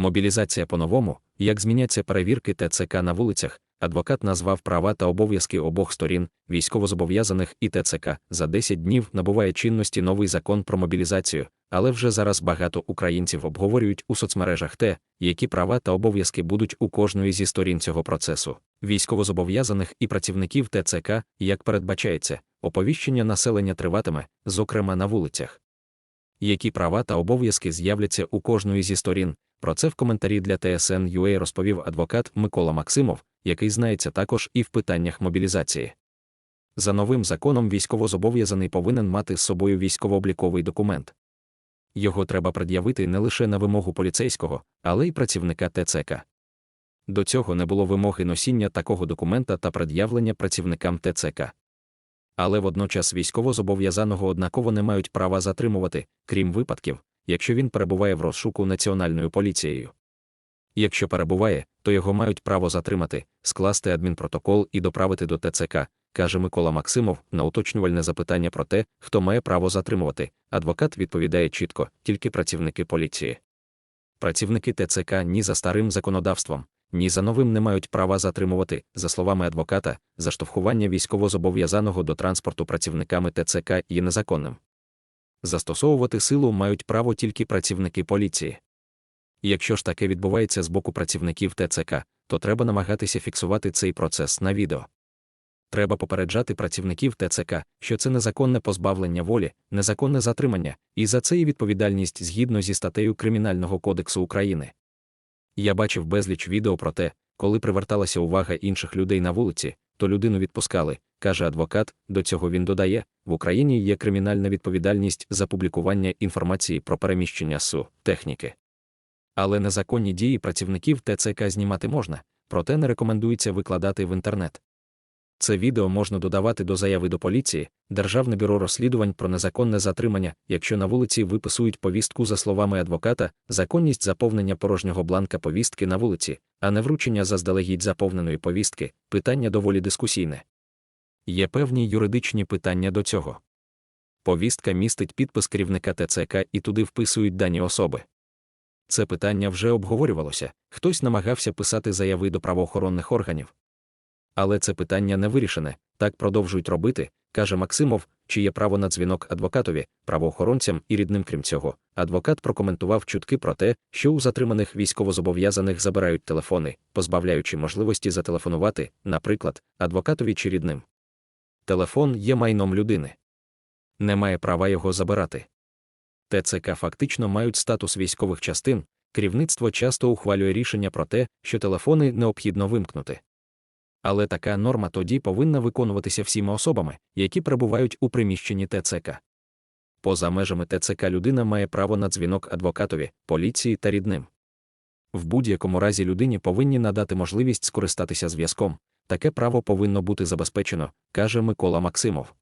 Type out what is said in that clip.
Мобілізація по-новому, як зміняться перевірки ТЦК на вулицях, адвокат назвав права та обов'язки обох сторін, військовозобов'язаних і ТЦК. За 10 днів набуває чинності новий закон про мобілізацію, але вже зараз багато українців обговорюють у соцмережах те, які права та обов'язки будуть у кожної зі сторін цього процесу. Військовозобов'язаних і працівників ТЦК, як передбачається, оповіщення населення триватиме, зокрема на вулицях. Які права та обов'язки з'являться у кожної зі сторін, про це в коментарі для TSN.ua розповів адвокат Микола Максимов, який знається також і в питаннях мобілізації. За новим законом військовозобов'язаний повинен мати з собою військово-обліковий документ. Його треба пред'явити не лише на вимогу поліцейського, але й працівника ТЦК. До цього не було вимоги носіння такого документа та пред'явлення працівникам ТЦК. Але водночас військовозобов'язаного однаково не мають права затримувати, крім випадків, якщо він перебуває в розшуку національною поліцією. Якщо перебуває, то його мають право затримати, скласти адмінпротокол і доправити до ТЦК, каже Микола Максимов на уточнювальне запитання про те, хто має право затримувати. Адвокат відповідає чітко, тільки працівники поліції. Працівники ТЦК ні за старим законодавством, ні за новим не мають права затримувати, за словами адвоката, заштовхування військовозобов'язаного до транспорту працівниками ТЦК є незаконним. Застосовувати силу мають право тільки працівники поліції. Якщо ж таке відбувається з боку працівників ТЦК, то треба намагатися фіксувати цей процес на відео. Треба попереджати працівників ТЦК, що це незаконне позбавлення волі, незаконне затримання, і за це і відповідальність згідно зі статтею Кримінального кодексу України. Я бачив безліч відео про те, коли приверталася увага інших людей на вулиці, то людину відпускали, каже адвокат. До цього він додає: в Україні є кримінальна відповідальність за публікування інформації про переміщення СУ техніки. Але незаконні дії працівників ТЦК знімати можна, проте не рекомендується викладати в інтернет. Це відео можна додавати до заяви до поліції, Державне бюро розслідувань про незаконне затримання, якщо на вулиці виписують повістку за словами адвоката, законність заповнення порожнього бланка повістки на вулиці, а не вручення заздалегідь заповненої повістки, питання доволі дискусійне. Є певні юридичні питання до цього. Повістка містить підпис керівника ТЦК і туди вписують дані особи. Це питання вже обговорювалося, хтось намагався писати заяви до правоохоронних органів. Але це питання не вирішене, так продовжують робити, каже Максимов, чи є право на дзвінок адвокатові, правоохоронцям і рідним крім цього. Адвокат прокоментував чутки про те, що у затриманих військовозобов'язаних забирають телефони, позбавляючи можливості зателефонувати, наприклад, адвокатові чи рідним. Телефон є майном людини. Немає права його забирати. ТЦК фактично мають статус військових частин, керівництво часто ухвалює рішення про те, що телефони необхідно вимкнути. Але така норма тоді повинна виконуватися всіма особами, які перебувають у приміщенні ТЦК. Поза межами ТЦК людина має право на дзвінок адвокатові, поліції та рідним. В будь-якому разі людині повинні надати можливість скористатися зв'язком. Таке право повинно бути забезпечено, каже Микола Максимов.